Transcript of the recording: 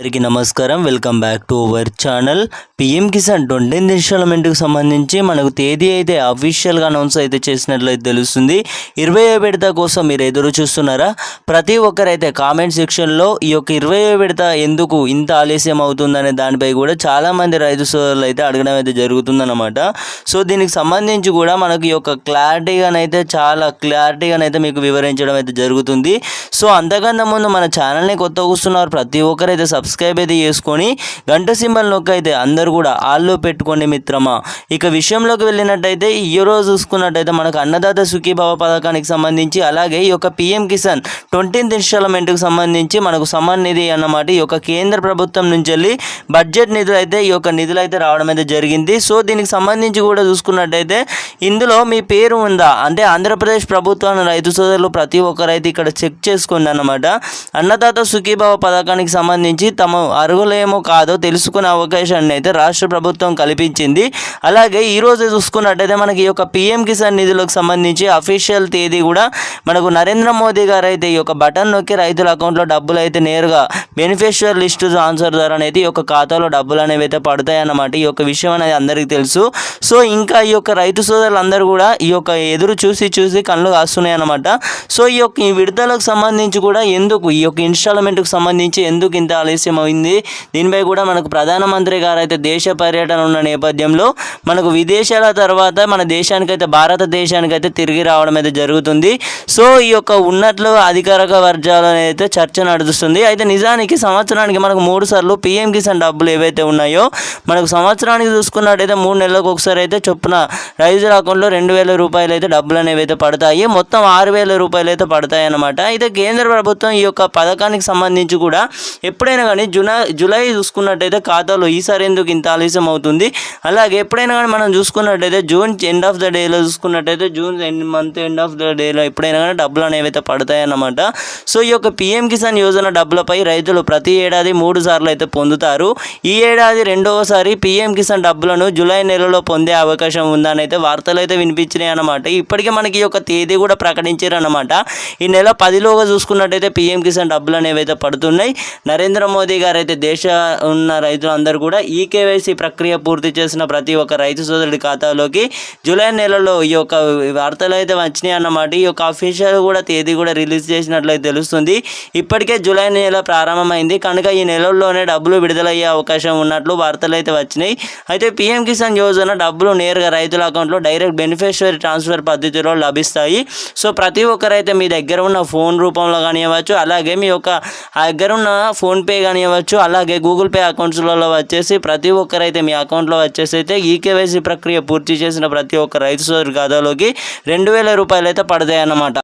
అందరికీ నమస్కారం. Welcome back to our channel. PM Kisan twenty ఇన్స్టాల్మెంట్కి సంబంధించి మనకు తేదీ అయితే అఫీషియల్గా అనౌన్స్ అయితే చేసినట్లయితే తెలుస్తుంది. ఇరవై విడత కోసం మీరు ఎదురు చూస్తున్నారా? ప్రతి ఒక్కరైతే కామెంట్ సెక్షన్లో ఈ యొక్క ఇరవై విడత ఎందుకు ఇంత ఆలస్యం అవుతుందనే దానిపై కూడా చాలామంది రైతు సోదరులు అయితే అడగడం అయితే జరుగుతుందన్నమాట. సో దీనికి సంబంధించి కూడా మనకు ఈ యొక్క క్లారిటీగానైతే చాలా క్లారిటీగానైతే మీకు వివరించడం అయితే జరుగుతుంది. సో అంతకన్నా ముందు మన ఛానల్ని కొత్త కూస్తున్నారు ప్రతి ఒక్కరైతే సబ్స్క్రైబ్ అయితే చేసుకొని గంట సింబల్ నొక్క అయితే అందరూ కూడా ఆల్లో పెట్టుకోండి మిత్రమా. ఇక విషయంలోకి వెళ్ళినట్టయితే ఈ రోజు చూసుకున్నట్టయితే మనకు అన్నదాత సుఖీభావ పథకానికి సంబంధించి అలాగే ఈ యొక్క పిఎం కిసాన్ ట్వంటీన్త్ ఇన్స్టాల్మెంట్కి సంబంధించి మనకు సమాన్ నిధి అన్నమాట. ఈ యొక్క కేంద్ర ప్రభుత్వం నుంచి వెళ్ళి బడ్జెట్ నిధులు అయితే ఈ యొక్క నిధులు అయితే రావడం అయితే జరిగింది. సో దీనికి సంబంధించి కూడా చూసుకున్నట్టయితే ఇందులో మీ పేరు ఉందా? అంటే ఆంధ్రప్రదేశ్ ప్రభుత్వాన్ని రైతు సోదరులు ప్రతి ఒక్కరైతే ఇక్కడ చెక్ చేసుకోండి అన్నమాట అన్నదాత సుఖీభావ పథకానికి సంబంధించి తమ అర్హులేమో కాదో తెలుసుకునే అవకాశాన్ని అయితే రాష్ట్ర ప్రభుత్వం కల్పించింది. అలాగే ఈరోజు చూసుకున్నట్టయితే మనకి ఈ యొక్క పిఎం కిసాన్ నిధులకు సంబంధించి అఫీషియల్ తేదీ కూడా మనకు నరేంద్ర మోదీ గారు అయితే ఈ యొక్క బటన్ నొక్కి రైతుల అకౌంట్లో డబ్బులు అయితే నేరుగా బెనిఫిషియర్ లిస్ట్ ఆన్సర్ ద్వారా అనేది ఈ యొక్క ఖాతాలో డబ్బులు అనేవి అయితే పడతాయి అన్నమాట. ఈ యొక్క విషయం అనేది అందరికీ తెలుసు. సో ఇంకా ఈ యొక్క రైతు సోదరులు అందరూ కూడా ఈ యొక్క ఎదురు చూసి చూసి కళ్ళు కాస్తున్నాయి అన్నమాట. సో ఈ యొక్క ఈ విడుదలకు సంబంధించి కూడా ఎందుకు ఈ యొక్క ఇన్స్టాల్మెంట్కి సంబంధించి ఎందుకు ఇంత ఆలస్యం అయింది? దీనిపై కూడా మనకు ప్రధానమంత్రి గారు అయితే దేశ పర్యటన ఉన్న నేపథ్యంలో మనకు విదేశాల తర్వాత మన దేశానికైతే భారతదేశానికైతే తిరిగి రావడం అయితే జరుగుతుంది. సో ఈ యొక్క ఉన్నట్లు అధికారిక వర్గాలు అయితే చర్చ నడుస్తుంది. అయితే నిజానికి సంవత్సరానికి మనకు మూడు సార్లు పిఎం కిసాన్ డబ్బులు ఏవైతే ఉన్నాయో మనకు సంవత్సరానికి చూసుకున్నట్టయితే మూడు నెలలకు ఒకసారి అయితే చొప్పున రైతుల అకౌంట్లో రెండు వేల రూపాయలు అయితే డబ్బులు అనేవి అయితే పడతాయి. మొత్తం ఆరు వేల రూపాయలు అయితే పడతాయి అన్నమాట. అయితే కేంద్ర ప్రభుత్వం ఈ యొక్క పథకానికి సంబంధించి కూడా ఎప్పుడైనా కానీ జులై జూలై చూసుకున్నట్టయితే ఖాతాలో ఈసారి ఎందుకు ఇంత ఆలస్యం అవుతుంది? అలాగే ఎప్పుడైనా కానీ మనం చూసుకున్నట్టయితే జూన్ ఎండ్ ఆఫ్ ద డేలో చూసుకున్నట్టయితే June end month end of the డేలో ఎప్పుడైనా కానీ డబ్బులు అనేవి అయితే పడతాయి అన్నమాట. సో ఈ యొక్క పిఎం కిసాన్ యోజన డబ్బులపై రైతులు ప్రతి ఏడాది మూడు సార్లు అయితే పొందుతారు. ఈ ఏడాది రెండవసారి పిఎం కిసాన్ డబ్బులను జూలై నెలలో పొందే అవకాశం ఉందని అయితే వార్తలు అయితే వినిపించినాయి అన్నమాట. ఇప్పటికే మనకి ఈ యొక్క తేదీ కూడా ప్రకటించారు అనమాట ఈ నెల పదిలోగా చూసుకున్నట్టయితే పిఎం కిసాన్ డబ్బులు అనేవి అయితే పడుతున్నాయి. నరేంద్ర మోదీ గారు అయితే దేశ ఉన్న రైతులందరూ కూడా ఈ కేవైసీ ప్రక్రియ పూర్తి చేసిన ప్రతి ఒక్క రైతు సోదరుడి ఖాతాలోకి జూలై నెలలో ఈ యొక్క వార్తలు అయితే వచ్చినాయి అన్నమాట. ఈ యొక్క అఫీషియల్ కూడా తేదీ కూడా రిలీజ్ చేసినట్లయితే తెలుస్తుంది. ఇప్పటికే జూలై నెల ప్రారంభం ప్రారంభమైంది. కనుక ఈ నెలల్లోనే డబ్బులు విడుదలయ్యే అవకాశం ఉన్నట్లు వార్తలు అయితే వచ్చినాయి. అయితే పిఎం కిసాన్ యోజన డబ్బులు నేరుగా రైతుల అకౌంట్లో డైరెక్ట్ బెనిఫిషియరీ ట్రాన్స్ఫర్ పద్ధతిలో లభిస్తాయి. సో ప్రతి ఒక్కరైతే మీ దగ్గర ఉన్న ఫోన్ రూపంలో కానివ్వచ్చు అలాగే మీ యొక్క దగ్గర ఉన్న ఫోన్పే కానివ్వచ్చు అలాగే గూగుల్ పే అకౌంట్స్లలో వచ్చేసి ప్రతి ఒక్కరైతే మీ అకౌంట్లో వచ్చేసి అయితే ఈకేవైసీ ప్రక్రియ పూర్తి చేసిన ప్రతి ఒక్క రైతు సోదరు ఖాతాలోకి రెండు వేల రూపాయలు అయితే పడతాయి అన్నమాట